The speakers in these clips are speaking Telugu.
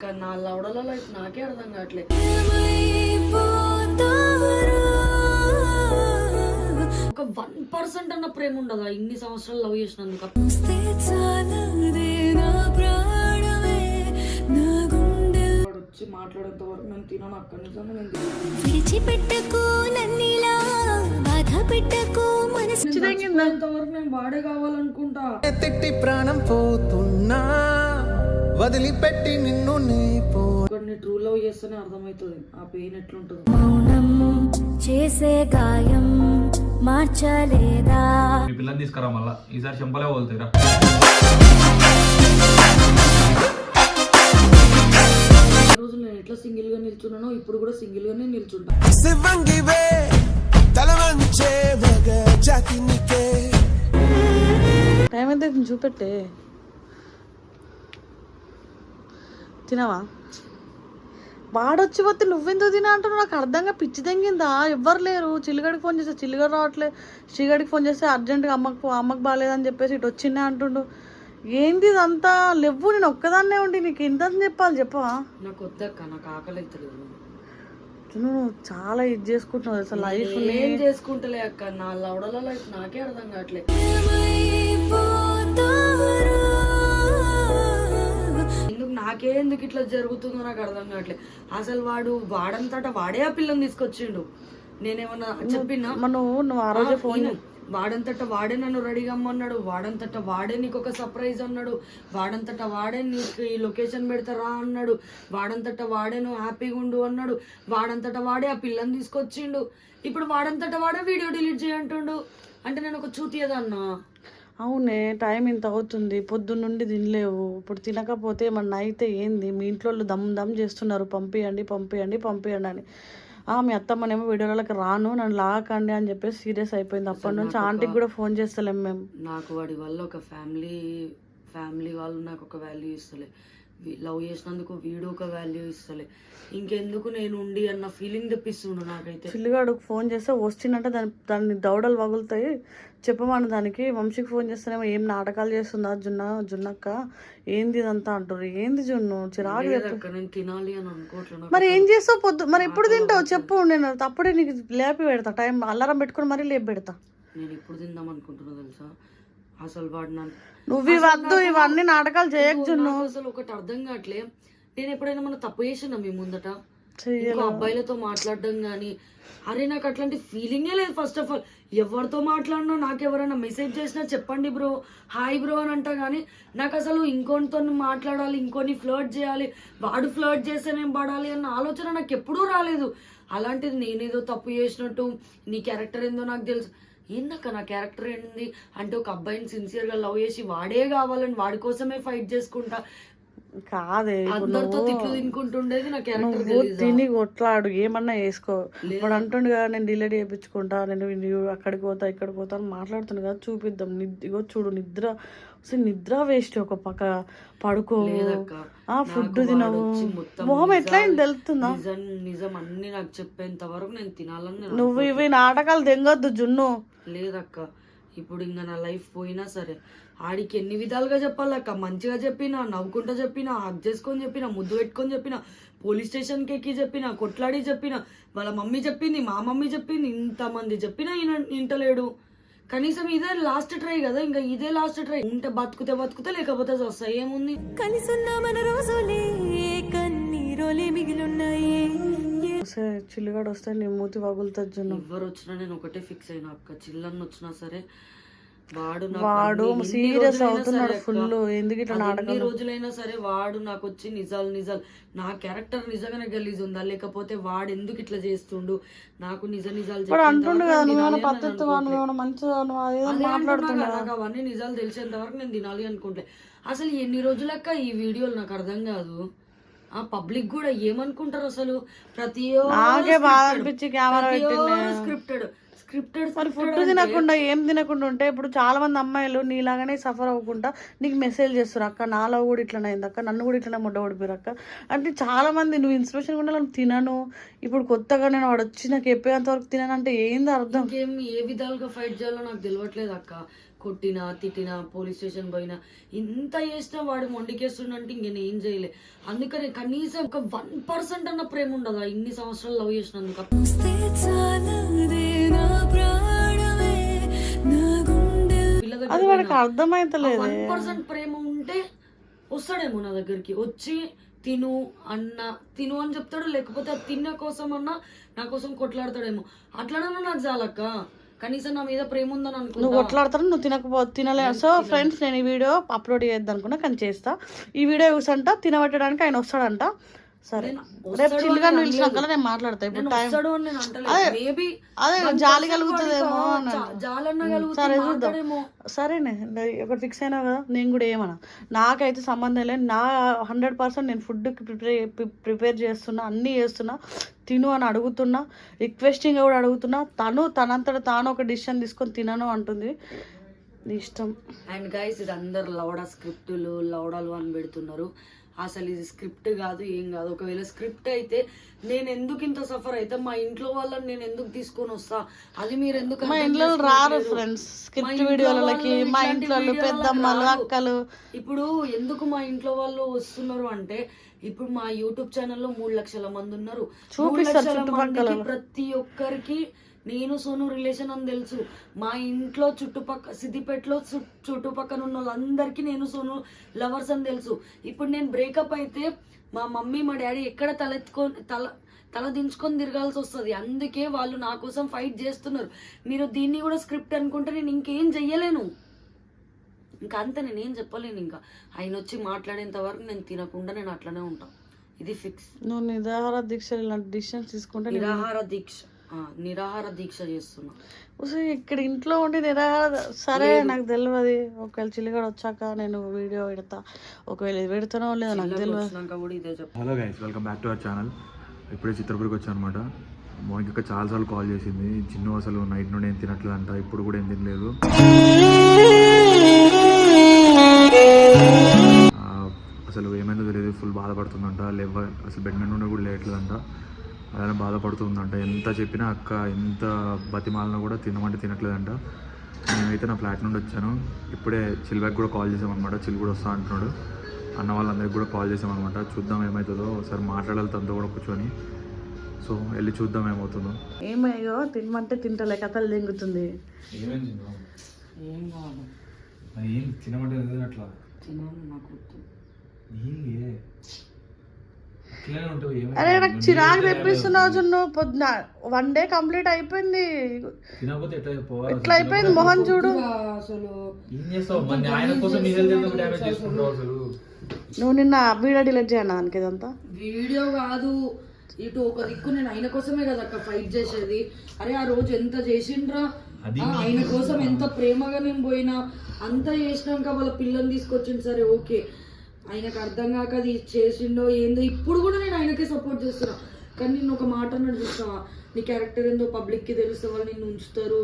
కానీ నా లవడల లైఫ్ నాకే అర్థం కావట్లే ఒక వన్ పర్సెంట్ అన్న ప్రేమ ఉండదా? ఇన్ని సంవత్సరాలు లవ్ చేసినందుకు? వచ్చి మాట్లాడేంత వరకు నేను తినను అక్కడి నిజంగా నేను తినను. విడిచిపెట్టకు నన్నిలా బాధ పెట్టకు మనసు. నేను చచ్చిపోయేంత వరకు నేను వాడే కావాలనుకుంటా. తిట్టి ప్రాణం పోతున్నా. వదిలిపెట్టి నిన్ను నీ పో కొన్ని ట్రూ లవ్ చేస్తేనే అర్థమవుతుంది. ఆ పెయిన్ ఎట్లుంటుందో. మౌనం చేసే గాయం మార్చలేదా? మీ పిల్లని తీసుకురా మళ్ళా. ఈసారి చెంపలే రోజు నేను ఎట్లా సింగిల్గా నిల్చున్నానో ఇప్పుడు కూడా సింగిల్ గానే నిల్చుంటా. శివంగివే తల వంచే మగ జాతినికే. టైం ఎంత చూపెట్టే? తినవా? వాడొచ్చి పోతే నువ్వెందుకు తినా అంటున్నావు? నాకు అర్థంగా పిచ్చి తెంగిందా? ఎవ్వరు లేరు. చిల్లిగడికి ఫోన్ చేస్తే చిల్లిగడు రావట్లే. శ్రీగడికి ఫోన్ చేస్తే అర్జెంటుగా అమ్మకు పో- అమ్మకు బాగాలేదని చెప్పేసి ఇటు వచ్చిందే అంటుండు. ఏంది ఇదంతా? లేవు నేను ఒక్కదాన్నే ఉండి నీకు ఎంత చెప్పాలి చెప్పవా? నాకు వద్దక్క నాకు ఆకలి నువ్వు చాలా ఇది చేసుకుంటున్నావు అసలు లైఫ్ ఏం చేసుకుంటలే అక్క నా లవడల లైఫ్ నాకే అర్థం కావట్లే. ఎందుకు నాకే ఎందుకు ఇట్లా జరుగుతుందో నాకు అర్థం కావట్లేదు. అసలు వాడు వాడంతటా వాడే ఆ పిల్లని తీసుకొచ్చిండు. నేనేమన్నా చెప్పినా? మన నువ్వు నువ్వు ఆ రోజే ఫోన్. వాడంతట వాడే నన్ను రెడీగా అమ్మన్నాడు వాడంతట వాడే నీకు ఒక సర్ప్రైజ్ అన్నాడు. వాడంతట వాడే నీకు ఈ లొకేషన్ పెడతారా అన్నాడు. వాడంతట వాడే నువ్వు హ్యాపీగా ఉండు అన్నాడు. వాడంతట వాడే ఆ పిల్లని తీసుకొచ్చిండు. ఇప్పుడు వాడంతట వాడే వీడియో డిలీట్ చేయంటుండు. అంటే నేను ఒక చూతియదన్నా అవునే టైం ఇంత అవుతుంది. పొద్దున్న నుండి తినలేవు. ఇప్పుడు తినకపోతే ఏమన్నా అయితే ఏంది? మీ ఇంట్లో వాళ్ళు దమ్ దమ్ చేస్తున్నారు. పంపియండి పంపియండి పంపియండి అని. ఆ, మీ అత్తమ్మనేమో వీడియోలకి రాను నన్ను లాగకండి అని చెప్పేసి సీరియస్ అయిపోయింది. అప్పటి నుంచి ఆంటీకి కూడా ఫోన్ చేస్తలేం మేము. నాకు వాడి వల్ల ఒక ఫ్యామిలీ ఫ్యామిలీ వాళ్ళు నాకు ఒక వాల్యూ ఇస్తలే. లవ్ చేసినందుకు వీడు ఒక వాల్యూ ఇస్తలే. ఇంకెందుకు నేను ఉండి అన్న ఫీలింగ్ తెప్పిస్తుండు నాకైతే. పిల్లిగాడుకు ఫోన్ చేస్తే వచ్చిందంటే దాని దాన్ని దౌడలు పగులుతాయి చెప్పమని దానికి. వంశీకి ఫోన్ చేస్తేనేమో ఏం నాటకాలు చేస్తుందా జున్న జున్నక్క? ఏంది ఇదంతా అంటారు ఏంది జున్ను? చిరాకు తినాలి అని అనుకోవట్లేదు నాకు. మరి ఏం చేస్తావు పొద్దు? మరి ఎప్పుడు తింటావు? చెప్పు నేను అప్పుడే నీకు లేపి పెడతా. టైం అలారం పెట్టుకుని మరీ లేపి పెడతా. నేను ఎప్పుడు తిందాం అనుకుంటున్నా తెలుసా? అసలు వాడు నన్ను నువ్వు ఇవద్దు ఇవన్నీ నాటకాలు చేయకు జున్ను. అసలు ఒకటి అర్థం కావట్లే. నేను ఎప్పుడైనా మన తప్పు చేసినా మీ ముందట. ఇంకో అబ్బాయిలతో మాట్లాడడం కానీ అరే నాకు అట్లాంటి ఫీలింగే లేదు ఫస్ట్ ఆఫ్ ఆల్ ఎవరితో మాట్లాడినా నాకు ఎవరైనా మెసేజ్ చేసినా చెప్పండి బ్రో హాయ్ బ్రో అని అంటా కానీ నాకు అసలు ఇంకొనితో మాట్లాడాలి ఇంకొని ఫ్లర్ట్ చేయాలి వాడు ఫ్లర్ట్ చేస్తే నేను పడాలి అన్న ఆలోచన నాకు ఎప్పుడూ రాలేదు. అలాంటిది నేనేదో తప్పు చేసినట్టు నీ క్యారెక్టర్ ఏందో నాకు తెలుసు. ఏందక్క నా క్యారెక్టర్ ఏంది? అంటే ఒక అబ్బాయిని సిన్సియర్గా లవ్ చేసి వాడే కావాలని వాడి కోసమే ఫైట్ చేసుకుంటా. కాదే ఇప్పుడు నువ్వు తిని కొట్లాడు ఏమన్నా వేసుకో వాడు అంటుండు కదా నేను డిలేట్ చేయించుకుంటా నేను అక్కడికి పోతా ఇక్కడికి పోతా అని మాట్లాడుతుంది కదా చూపిద్దాం. ఇగో చూడు నిద్ర అసలు నిద్ర వేస్ట్ ఒక పక్క. పడుకో. ఆ ఫుడ్ తినవు. మొహం ఎట్లా తెలుస్తుందా? నిజం అన్ని నాకు చెప్పేంత వరకు నేను తినాలని నువ్వు ఇవి నాటకాలు తెంగొద్దు జున్ను. లేదక్క. ఇప్పుడు ఇంకా నా లైఫ్ పోయినా సరే ఆడికి ఎన్ని విధాలుగా చెప్పాలక్క మంచిగా చెప్పినా నవ్వుకుంటా చెప్పినా హక్ చేసుకొని చెప్పినా ముద్దు పెట్టుకొని చెప్పినా పోలీస్ స్టేషన్కి ఎక్కి చెప్పినా కొట్లాడి చెప్పినా వాళ్ళ మమ్మీ చెప్పింది మా మమ్మీ చెప్పింది ఇంతమంది చెప్పినా ఈయన వింటలేడు కనీసం ఇదే లాస్ట్ ట్రై కదా ఇంకా ఇదే లాస్ట్ ట్రై ఉంటే బతుకుతే బతుకుతే లేకపోతే వస్తాయి ఏముంది? కలిసి మన రోజులే కన్నీరోలే మిగిలున్నాయి. వస్తే చిల్లిగాడు వస్తే నీ మూతి వగులుతుంది జున్ను ఎవరు వచ్చినా నేను ఒకటే ఫిక్స్ అయినా అక్క. చిల్లన్న వచ్చినా సరే వాడు నాకు వాడు సీరియస్ అవుతున్నాడు ఫుల్ ఎందుకు ఇట్లా అది నాటకం ఎన్ని రోజులైనా సరే వాడు నాకు వచ్చి నిజాలు నిజాలు. నా క్యారెక్టర్ నిజంగానే గలీజ్ ఉందా? లేకపోతే వాడు ఎందుకు ఇట్లా చేస్తుండు? నాకు నిజ నిజాలు అంటుండు కదా నువ్వేమైనా పద్ధతి మంచిగా మాట్లాడుతున్నా నాకు అవన్నీ నిజాలు తెలిసేంత వరకు నేను తినాలి అనుకుంటే. అసలు ఎన్ని రోజులక్క ఈ వీడియోలు నాకు అర్థం కాదు. పబ్లిక్ కూడా ఏమనుకుంటారు అసలు? ప్రతి. స్క్రిప్టెడ్ స్క్రిప్టెడ్ మరి ఫుడ్ తినకుండా ఏం తినకుండా ఉంటే ఇప్పుడు చాలా మంది అమ్మాయిలు నీలాగానే సఫర్ అవ్వకుండా నీకు మెసేజ్ చేస్తారు అక్క నాలో కూడా ఇట్లనే అయింది అక్క నన్ను కూడా ఇట్లనే ముడ్డ ఓడిపోయారు అక్క. అంటే చాలా మంది నువ్వు ఇన్స్పిరేషన్ కూడా తినను. ఇప్పుడు కొత్తగా నేను వాడు వచ్చి నాకు చెప్పేంత వరకు తినను అంటే ఏంది అర్థం? ఏ విధాలుగా ఫైట్ చేయాలో నాకు తెలియట్లేదు అక్క. కొట్టినా తిట్టినా పోలీస్ స్టేషన్ పోయినా ఇంత చేసినా వాడు మొండికేస్తుండంటే ఇంక నేను ఏం చేయలే. అందుకని కనీసం ఒక వన్ పర్సెంట్ అన్న ప్రేమ ఉండదా? ఇన్ని సంవత్సరాలు లవ్ చేసినందుకు? అది దగ్గర వాడికి అర్థమైతలేదు. వన్ పర్సెంట్ ప్రేమ ఉంటే వస్తాడేమో నా దగ్గరికి. వచ్చి తిను అన్న తిను అని చెప్తాడు లేకపోతే తిన్న కోసం అన్న నా కోసం కొట్లాడతాడేమో. అట్లనన్నా నాకు చాలక్క. కనీసం నా మీద ప్రేమ ఉందని నువ్వు అనుకుంటా కొట్లాడతాను నువ్వు తినకపో తినలే. సో ఫ్రెండ్స్ నేను ఈ వీడియో అప్లోడ్ చేద్దాం అనుకున్నా కానీ చేస్తా. ఈ వీడియో చూసంట తినబెట్టడానికి ఆయన వస్తాడంట. సరే. రేపు చిల్లుగా పిలిచినాక. నేను మాట్లాడతా. ఇప్పుడు టైం అదే, మేబీ అదే జాలి కలుగుతుందేమో సరే చూద్దాం. సరేనే ఒకటి ఫిక్స్ అయినా కదా నేను కూడా ఏమన్నా. నాకైతే సంబంధం లేదు. నా హండ్రెడ్ పర్సెంట్ నేను ఫుడ్కి ప్రిపేర్ ప్రిపేర్ చేస్తున్నా అన్నీ చేస్తున్నా. తిను అని అడుగుతున్నా రిక్వెస్టింగ్ కూడా అడుగుతున్నా. తను తనంతట తాను ఒక డిసిషన్ తీసుకొని తినను అంటుంది. ఇష్టం. అండ్ గైస్ ఇది అందరు లౌడా స్క్రిప్టులు లౌడాలు అని పెడుతున్నారు. అసలు ఇది స్క్రిప్ట్ కాదు ఏం కాదు. ఒకవేళ స్క్రిప్ట్ అయితే నేను ఎందుకు ఇంత సఫర్ అయితే మా ఇంట్లో వాళ్ళని నేను ఎందుకు తీసుకొని వస్తా? అది మీరు ఎందుకు మా ఇంట్లో రారు? ఫ్రెండ్స్. స్క్రిప్ట్ వీడియోలకి మా ఇంట్లో పెద్దమ్మలు. అక్కలు. ఇప్పుడు ఎందుకు మా ఇంట్లో వాళ్ళు వస్తున్నారు అంటే ఇప్పుడు మా యూట్యూబ్ ఛానల్లో మూడు లక్షల మంది ఉన్నారు. ప్రతి ఒక్కరికి నేను సోను రిలేషన్ అని తెలుసు. మా ఇంట్లో చుట్టుపక్క సిద్దిపేటలో చు- చుట్టుపక్కల ఉన్న వాళ్ళందరికీ నేను సోను లవర్స్ అని తెలుసు. ఇప్పుడు నేను బ్రేకప్ అయితే మా మమ్మీ మా డాడీ ఎక్కడ తలెత్తుకొని తల తల దించుకొని తిరగాల్సి వస్తుంది. అందుకే వాళ్ళు నా కోసం ఫైట్ చేస్తున్నారు. మీరు దీన్ని కూడా స్క్రిప్ట్ అనుకుంటే నేను ఇంకేం చెయ్యలేను. ఇంకా అంతే నేనేం చెప్పలేను ఇంకా. ఆయన వచ్చి మాట్లాడేంత వరకు నేను తినకుండా నేను అట్లనే ఉంటాను ఇది ఫిక్స్ నువ్వు నిరాహార దీక్ష ఇలాంటి డిసిషన్స్ తీసుకుంటే నిరాహార దీక్ష. నిరాహార దీక్ష చేస్తున్నా. ఇక్కడ ఇంట్లో ఉండి నిరాహార సరే నాకు తెలియదు ఒకవేళ చిల్లిగడ వచ్చాక నేను వీడియో పెడతా. ఒకవేళ ఇది పెడతానో లేదో నాకు తెలియదు hello guys welcome back to our channel ఇప్పుడే చిత్రపురికి వచ్చాను అనమాట మోనిక చాలాసార్లు కాల్ చేసింది. చిన్ను అసలు నైట్ నుండి ఏం తినట్లేదు అంట ఇప్పుడు కూడా ఏం తినలేదు. ఆ, అసలు ఏమైందో తెలియదు. ఫుల్ బాధపడుతుందంట. లేవ అసలు బెడ్ మీద నుండి కూడా లేయట్లేదంట అలానే బాధపడుతుందంట. ఎంత చెప్పినా అక్క ఎంత బతిమాలన కూడా తినమంటే తినట్లేదంట. నేనైతే నా ఫ్లాట్ నుండి వచ్చాను. ఇప్పుడే చిల్బ్యాక్ కూడా కాల్ చేసామన్నమాట చిల్ కూడా వస్తా అంటున్నాడు. అన్న వాళ్ళందరికీ కూడా కాల్ చేసామన్నమాట చూద్దాం ఏమవుతుందో ఒకసారి మాట్లాడాలి తనతో కూడా కూర్చొని. సో వెళ్ళి చూద్దాం ఏమవుతుందో. ఏమయ్యో తినమంటే తింటలే. కథలు దింగుతుంది. ఏమేం ఏం కాదు. ఏం తినమంటే అట్లా తినాలి నాకు వద్దు. అరే నాకు చిరాకు తెప్పిస్తున్నావు జున్ను. పొద్దున వన్ డే కంప్లీట్ అయిపోయింది. ఇట్లా అయిపోయింది మొహం చూడు. నువ్వు నిన్న వీడియో డిలీట్ చేయను దానికి ఇదంతా? వీడియో కాదు. ఇటు ఒక దిక్కు నేను ఆయన కోసమే కదా అక్క ఫైట్ చేసేది. అరే ఆ రోజు ఎంత చేసిండ్రా? ఆయన కోసం ఎంత ప్రేమగా నేను పోయినా? అంత చేసినాక వాళ్ళ పిల్లని తీసుకొచ్చింది సరే ఓకే. ఆయనకు అర్థం కాక అది చేసిండో ఏందో ఇప్పుడు కూడా నేను ఆయనకే సపోర్ట్ చేస్తున్నా. కానీ నేను ఒక మాట అన్నాడు చూసా నీ క్యారెక్టర్ ఏందో పబ్లిక్కి తెలిస్తే వాళ్ళు నిన్ను ఉంచుతారు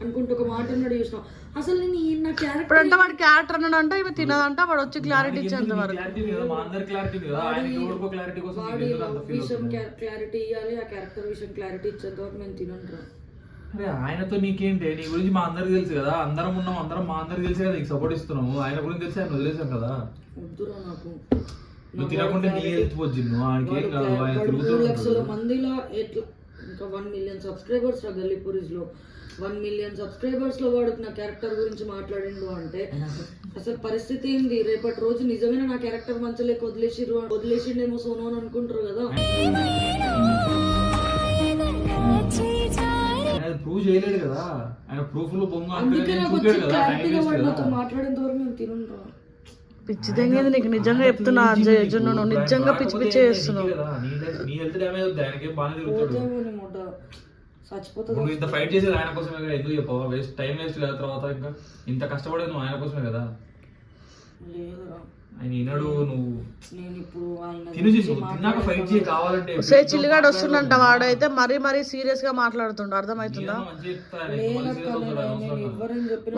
అనుకుంటూ ఒక మాట అన్నాడు చూసిన? అసలు నేను ఈ- నా క్యారెక్టర్ ఇప్పుడంటే వాడు క్యారెక్టర్ అన్నాడు అంటే ఇవి తినదంట వాడు వచ్చి క్లారిటీ ఇచ్చేంత వరకు? క్లారిటీ వాడి విషయం ఇవ్వాలి ఆ క్యారెక్టర్ విషయం క్లారిటీ ఇచ్చేంత వరకు నేను తినంటారా అరే ఆయనతో నీకేంటి? నీ గురించి మా అందరికి తెలుసు కదా. అందరం ఉన్నాం అందరం మా అందరికి తెలిసే కదా నీకు సపోర్ట్ ఇస్తున్నాము. ఆయన గురించి తెలిసి ఆయన వదిలేసాం కదా. వద్దురా నాకు. నువ్వు తినకుంటే నీ హెల్త్ పోద్ది నువ్వు. ఆయనకి ఏం కాదు ఆయన తిరుగుతూ లక్షల ఉంటాడు. మందిలో ఎట్లా ఇంకా వన్ మిలియన్ సబ్స్క్రైబర్స్ రా గల్లీపురీస్లో వన్ మిలియన్ సబ్స్క్రైబర్స్లో వాడు నా క్యారెక్టర్ గురించి మాట్లాడిండు అంటే అసలు పరిస్థితి ఏంది? రేపటి రోజు నిజమైన నా క్యారెక్టర్ మంచి లేక వదిలేసిర్రు వదిలేసిండేమో సోను అని అనుకుంటారు కదా. ప్రూవ్ చేయలేడు కదా. ఆయన ప్రూఫ్లో బొమ్మ మాట్లాడేంత వరకు నేను పిచ్చి తెంగేది నీకు నిజంగా చెప్తున్నా అజయ్ నువ్వు నిజంగా పిచ్చి పిచ్చి చేస్తున్నావు. నీ హెల్త్ డ్యామేజ్ అవుతుంది ఆయనకి బాగానే తిరుగుతాడు. నువ్వు ఇంత ఫైట్ చేసేది ఆయన కోసమే కదా ఎందుకు చెప్పవా? వేస్ట్ టైం వేస్ట్ కదా తర్వాత ఇంకా. ఇంత కష్టపడేది నువ్వు ఆయన కోసమే కదా. లేదురా. ఆయన వినడు నువ్వు తిన్నాక ఫైట్ చేయి కావాలంటే సే చిల్లిగాడు వస్తుందంట వాడైతే మరీ మరీ సీరియస్గా మాట్లాడుతుండు. అర్థమవుతుందా?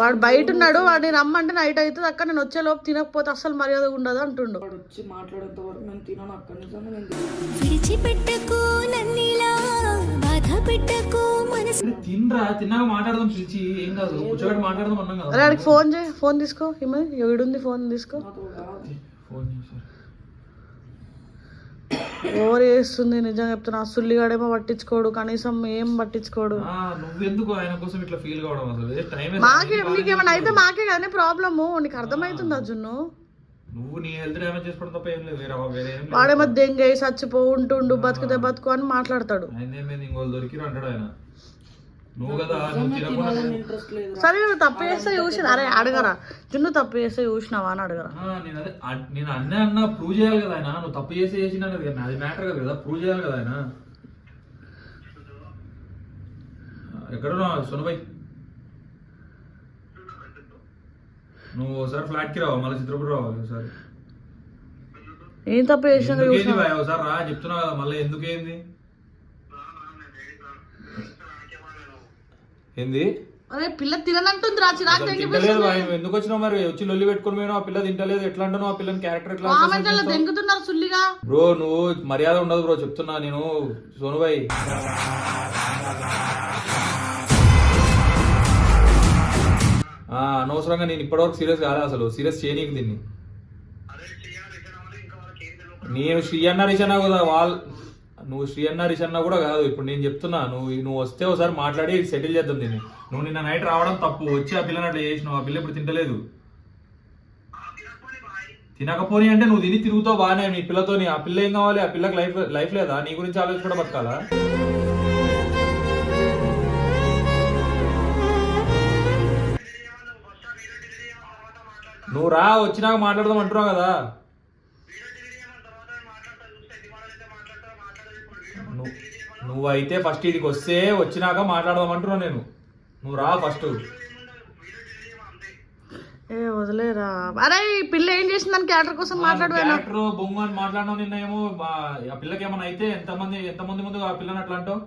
వాడు బయట ఉన్నాడు వాడిని రమ్మంటే నైట్ అవుతుంది అక్కడ నేను వచ్చే లోపు తినకపోతే అసలు మర్యాద ఉండదు అంటుండు. వాడు వచ్చి మాట్లాడేంత వరకు నేను తినను అక్కడి నిజంగా తినరా తిన్నాక మాట్లాడదాం పిలిచి ఏం కాదు కూర్చోబెట్టి మాట్లాడదాం అన్నాం కదా. ఫోన్ చేయి ఫోన్ తీసుకో ఈమె ఎవడుంది ఫోన్ తీసుకో. ఫోన్ ఓవర్ చేస్తుంది? నిజంగా చెప్తున్నా సుల్లిగాడేమో పట్టించుకోడు కనీసం ఏం పట్టించుకోడు. నువ్వెందుకు ఆయన కోసం ఇట్లా ఫీల్ కావడం అసలు? టైం మాకే నీకేమైనా అయితే మాకే కానీ ప్రాబ్లము నీకు అర్థమవుతుందా జున్ను? నువ్వు నీ హెల్త్ డ్యామేజ్ చేసుకోవడం తప్ప ఏం లేదు వేరే వేరే ఏం లేదు. వాడేమో దెంగై చచ్చిపో ఉంటుండు బతుకుతే బతుకు అని మాట్లాడతాడు. ఆయన ఏమైంది? ఇంకోళ్ళు దొరికిరు అంటాడు ఆయన. సరే నువ్వు తప్పు చేస్తే చూసిన. అరే అడగరా. జున్ను తప్పు చేస్తే చూసినావా అని అడగరా. ఆ, నేను అదే నేను అన్నీ అన్నా ప్రూవ్ చేయాలి కదా ఆయన. నువ్వు తప్పు చేసి చేసిన అది అది మ్యాటర్ కదా కదా. ప్రూవ్ చేయాలి కదా ఆయన. ఎక్కడ సునబాయ్. నువ్వు ఒకసారి ఫ్లాట్కి రావా మళ్ళీ చిత్రపురం రావాలి ఒకసారి. ఏం తప్పు చేసినా ఎందుకేంది చూసినా. భయ? ఒకసారి రా చెప్తున్నా కదా మళ్ళీ ఎందుకేంది? ఏంది అరే పిల్ల తిననంటుంది రా చిరాకు తింటలేదు ఎందుకు వచ్చినావు మరి? వచ్చి లొల్లి పెట్టుకుని పోయినా ఆ పిల్ల తింటలేదు. ఎట్లా అంటావు ఆ పిల్లని క్యారెక్టర్ ఎట్లా కామెంట్లలో దెంగుతున్నారు సుల్లిగా. బ్రో నువ్వు మర్యాద ఉండదు బ్రో చెప్తున్నా నేను. సోనుబాయ్. ఆ, అనవసరంగా నేను ఇప్పటివరకు సీరియస్ కాలే అసలు. సీరియస్ చేయనీకి దీన్ని. నేను శ్రీ అన్న రిషన్న కదా వాళ్ళ నువ్వు శ్రీ అన్న రిషన్న కూడా కాదు. ఇప్పుడు నేను చెప్తున్నా నువ్వు నువ్వు వస్తే ఒకసారి మాట్లాడి సెటిల్ చేద్దాం దీన్ని. నువ్వు నిన్న నైట్ రావడం తప్పు. వచ్చి ఆ పిల్లని అట్లా చేసినావు. ఆ పిల్ల ఇప్పుడు తింటలేదు. తినకపోని అంటే నువ్వు తిని తిరుగుతావు బాగానే. నీ పిల్లతోని ఆ పిల్ల ఏం కావాలి? ఆ పిల్లకి లైఫ్ లైఫ్ లేదా? నీ గురించి ఆలోచించి కూడా బతకాలా? నువ్వు రా వచ్చినాక మాట్లాడదాం అంటున్నావు కదా. నువ్వైతే ఫస్ట్ ఇదికి వస్తే వచ్చినాక మాట్లాడదాం అంటున్నావు నేను. నువ్వు రా ఫస్ట్ ఏ వదిలేరా? అరే ఈ పిల్ల ఏం చేసిందని క్యారెక్టర్ కోసం మాట్లాడవేనా? బొంగు అని మాట్లాడినావు నిన్న ఏమో ఆ- పిల్లకి ఏమైనా అయితే ఎంతమంది ఎంతమంది ముందు ఆ పిల్లని అట్లా అంటావు?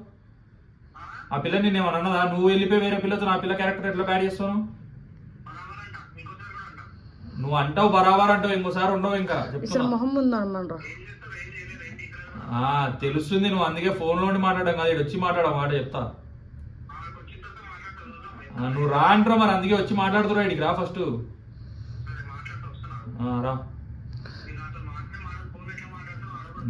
ఆ పిల్ల నిన్న ఏమన్నా అన్నదా? నువ్వు వెళ్ళిపోయి వేరే పిల్లతో నా పిల్ల క్యారెక్టర్ ఎట్లా బ్యాడ్ చేస్తావు? నువ్వు అంటావు బరాబర్ అంటావు ఇంకోసారి ఉండవు ఇంకా. మొహం ఉందన్నమాట ఆ, తెలుస్తుంది నువ్వు అందుకే ఫోన్లోని మాట్లాడడం కాదు ఇక్కడ వచ్చి మాట్లాడ మాట చెప్తా. నువ్వు రా అంటారు మరి అందుకే వచ్చి మాట్లాడుతురా ఇక్కడికి రా ఫస్ట్ రా.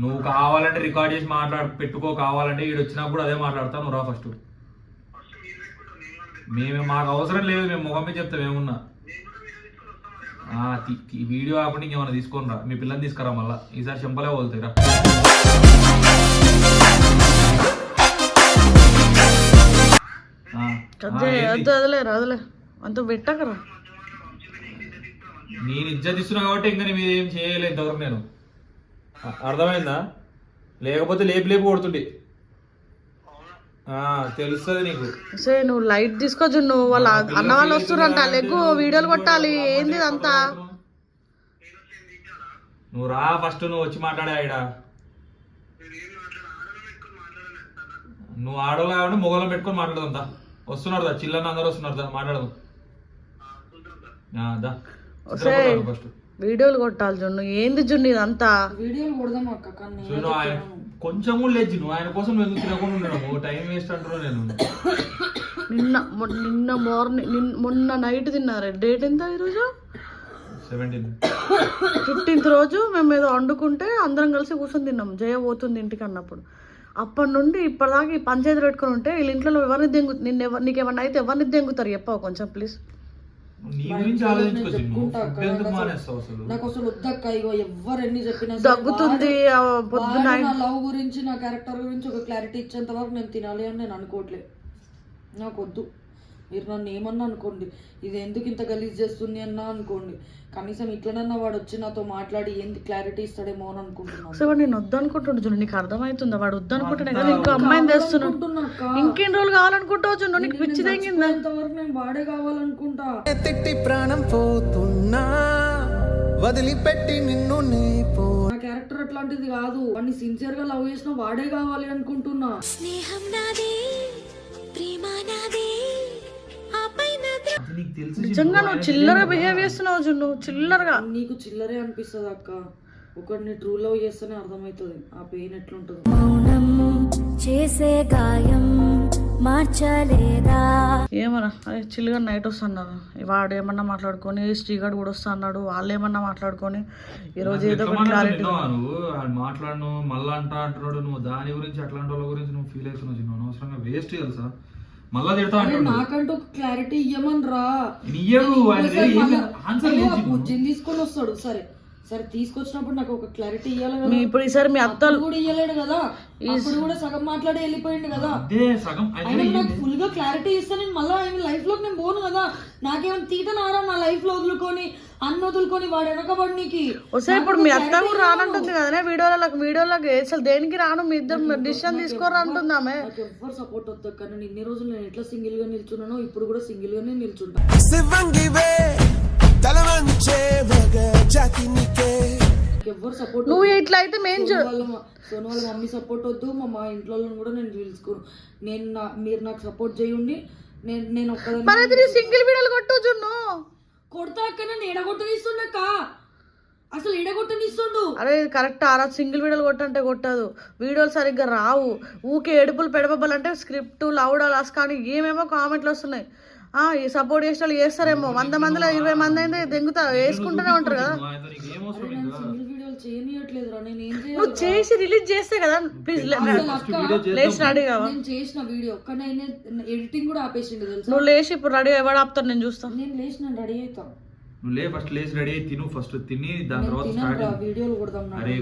నువ్వు కావాలంటే రికార్డ్ చేసి మాట్లాడు పెట్టుకో కావాలంటే ఇక్కడ వచ్చినప్పుడు అదే మాట్లాడతా నువ్వు రా ఫస్ట్ మేము మాకు అవసరం లేదు మేము ముఖమే చెప్తాం ఏమున్నా. వీడియో కాకుండా ఇంకేమైనా తీసుకొని రా. మీ పిల్లల్ని తీసుకురా మళ్ళీ. ఈసారి చెంపలే పోతాయి వద్దు వదిలేరా వదిలే. అంత పెట్టకరా. నేను ఇజ్జత్ ఇస్తున్నా కాబట్టి ఇంకా నేను ఏం చేయలేదు ఇంతవరకు నేను. అర్థమైందా? లేకపోతే లేపు లేపు కొడుతుండే ఆ, తెలుస్తుంది నీకు. సే నువ్వు లైట్ తీసుకో నువ్వు వాళ్ళ అన్న వాళ్ళు వస్తురంట లెగ్గు వీడియోలు కొట్టాలి. ఏంది ఇదంతా? నువ్వు. రా ఫస్ట్ నువ్వు వచ్చి మాట్లాడే ఆడ నువ్వు ఆడవాళ్ళు కాబట్టి మొగలం పెట్టుకొని మాట్లాడదాం దా వస్తున్నారు దా చిల్లన్న అందరూ వస్తున్నారు దా మాట్లాడదాం. దా. ఫస్ట్ వీడియోలు కొట్టాలి జున్ను ఏంది జున్ను ఇదంతా? వీడియోలు కొడదాం అక్క కానీ చూడు ఆయన కొంచెం కూడా లేదు నువ్వు ఆయన కోసం నువ్వు ఎందుకు తినకుండా ఉండడం? టైం వేస్ట్ అంటున్నావు నేను. నిన్న మొ- నిన్న మార్నింగ్ మొన్న నైట్ తిన్నారే. డేట్ ఎంత ఈరోజు? సెవెంటీన్ ఫిఫ్టీన్త్ రోజు మేము ఏదో వండుకుంటే అందరం కలిసి కూర్చొని తిన్నాం. జయ పోతుంది ఇంటికి అన్నప్పుడు. అప్పటి నుండి ఇప్పటిదాకా ఈ పంచాయతీ పెట్టుకుని ఉంటే వీళ్ళ ఇంట్లో ఎవరిని దెంగు నిన్న ఎవరు నీకేమన్నా అయితే ఎవరిని దెంగుతారు చెప్పావు కొంచెం ప్లీజ్? నాకు అసలు వద్దక్క ఇగో ఎవ్వరు ఎన్ని చెప్పినా దగ్గుతుంది పొద్దున లవ్ గురించి నా క్యారెక్టర్ గురించి ఒక క్లారిటీ ఇచ్చేంత వరకు నేను తినాలి అని నేను అనుకోవట్లే. నాకు వద్దు. మీరు నన్ను ఏమన్నా అనుకోండి ఇది ఎందుకు ఇంత గలీజ్ చేస్తుంది అన్నా అనుకోండి. కనీసం ఇట్లనన్నా వాడు వచ్చి నాతో మాట్లాడి ఏంది క్లారిటీ ఇస్తాడేమో అని అనుకుంటున్నాను. సో వాడు నేను వద్దనుకుంటుండు జున్ను నీకు అర్థమవుతుందా? వాడు వద్దనుకుంటున్నా కదా ఇంకో అమ్మాయిని అక్క. ఇంకెన్ని రోజులు కావాలనుకుంటావు జున్ను నీకు పిచ్చి తెంగిందా? ఇంతవరకు నేను వాడే కావాలనుకుంటా. తిట్టి ప్రాణం పోతున్నా వదిలిపెట్టి నిన్ను నీ పో నా క్యారెక్టర్ అట్లాంటిది కాదు. వాడిని సిన్సియర్గా లవ్ చేసిన వాడే కావాలి అనుకుంటున్నా. స్నేహం నాదే ప్రేమ నాదే నిజంగా నువ్వు చిల్లరగా బిహేవ్ చేస్తున్నావు జున్ను చిల్లరగా. నీకు చిల్లరే అనిపిస్తుంది అక్క. ఒకరిని ట్రూ లవ్ చేస్తేనే అర్థమవుతుంది ఆ పెయిన్ ఎట్లుంటుంది. మౌనం చేసే గాయం మార్చలేదా? ఏమన్నా? అదే చిల్లుగా నైట్ వస్తున్నారు వాడు ఏమన్నా మాట్లాడుకొని శ్రీగాడు కూడా వస్తా అన్నాడు వాళ్ళు ఏమన్నా మాట్లాడుకొని ఈరోజు ఏదో ఒక క్లారిటీ విన్నావా నువ్వు? ఆయన మాట్లాడను మళ్ళా అంటా అంటున్నాడు. నువ్వు దాని గురించి అట్లాంటి వాళ్ళ గురించి నువ్వు ఫీల్ అవుతున్నావు చిన్న అనవసరంగా వేస్ట్ తెలుసా మళ్ళా తిడతా అంటాడు. నాకంటూ క్లారిటీ ఇయ్యమని రా ఆన్సర్ తీసుకొని వస్తాడు. సరే. సరే తీసుకొచ్చినప్పుడు నాకు ఒక క్లారిటీ కదా. మీ ఇప్పుడు ఈసారి మీ అత్త అప్పుడు కూడా ఇయ్యలేడు కదా. అప్పుడు కూడా సగం మాట్లాడి వెళ్ళిపోయిండు కదా. అదే సగం నాకు ఫుల్గా క్లారిటీ ఇస్తే నేను మళ్ళీ ఆయన లైఫ్లోకి నేను పోను కదా. నాకేమైనా తీట నారా నా లైఫ్లో వదులుకొని అన్న వదులుకొని వాడు వెనకబడి నీకు. వస్తే ఇప్పుడు మీ అత్త కూడా రానంటుంది కదనే వీడియోలకు వీడియోలకు అసలు దేనికి రాను? మీ ఇద్దరు డిసిషన్ తీసుకోరు అంటుంది ఆమె. ఎవ్వరు సపోర్ట్ వద్దు కానీ నేను ఇన్ని రోజులు నేను ఎట్లా సింగిల్గా నిల్చున్నానో ఇప్పుడు కూడా సింగిల్ గానే నిల్చుంటా. నువ్వు ఇట్లా అయితే మేం చూ- వాళ్ళ మ- సోను వాళ్ళ మమ్మీ సపోర్ట్ వద్దు మా మా ఇంట్లో కూడా నేను పిలుచుకోను. నేను మీరు నాకు సపోర్ట్ చేయండి నేను నేను ఒక్కదాన్ని సింగిల్ వీడియోలు కొట్టు జున్ను. కొడతా అక్క నన్ను ఎడగొట్టనిస్తుండక్క. అసలు ఎడగొట్టనిస్తుండు. అరే కరెక్ట్ ఆరా సింగిల్ వీడియోలు కొట్టంటే కొట్టదు. వీడియోలు సరిగ్గా రావు. ఊకే ఏడుపులు పెడబబ్బాలంటే స్క్రిప్ట్ లౌడ్ అలాస్ కానీ ఏమేమో కామెంట్లు వస్తున్నాయి. సపోర్ట్ చేసిన వాళ్ళు చేస్తారేమో. వంద మందిలో ఇరవై మంది అయితే దెంగుతా వేసుకుంటూనే ఉంటారు కదా. నువ్వు చేసి రిలీజ్ చేస్తే కదా ప్లీజ్ లేచి రెడీ చేసిన వీడియో కానీ ఆయన ఎడిటింగ్ కూడా ఆపేసిండు తెలుసా? నువ్వు లేచి ఇప్పుడు రెడీ ఎవడు ఆపుతాను నేను చూస్తాను నేను లేచిన రెడీ అవుతా. నువ్వు లే ఫస్ట్ లేచి రెడీ అయ్యి తిను ఫస్ట్ తిని దాని తర్వాత స్టార్ట్ వీడియోలు కొడదాం అరే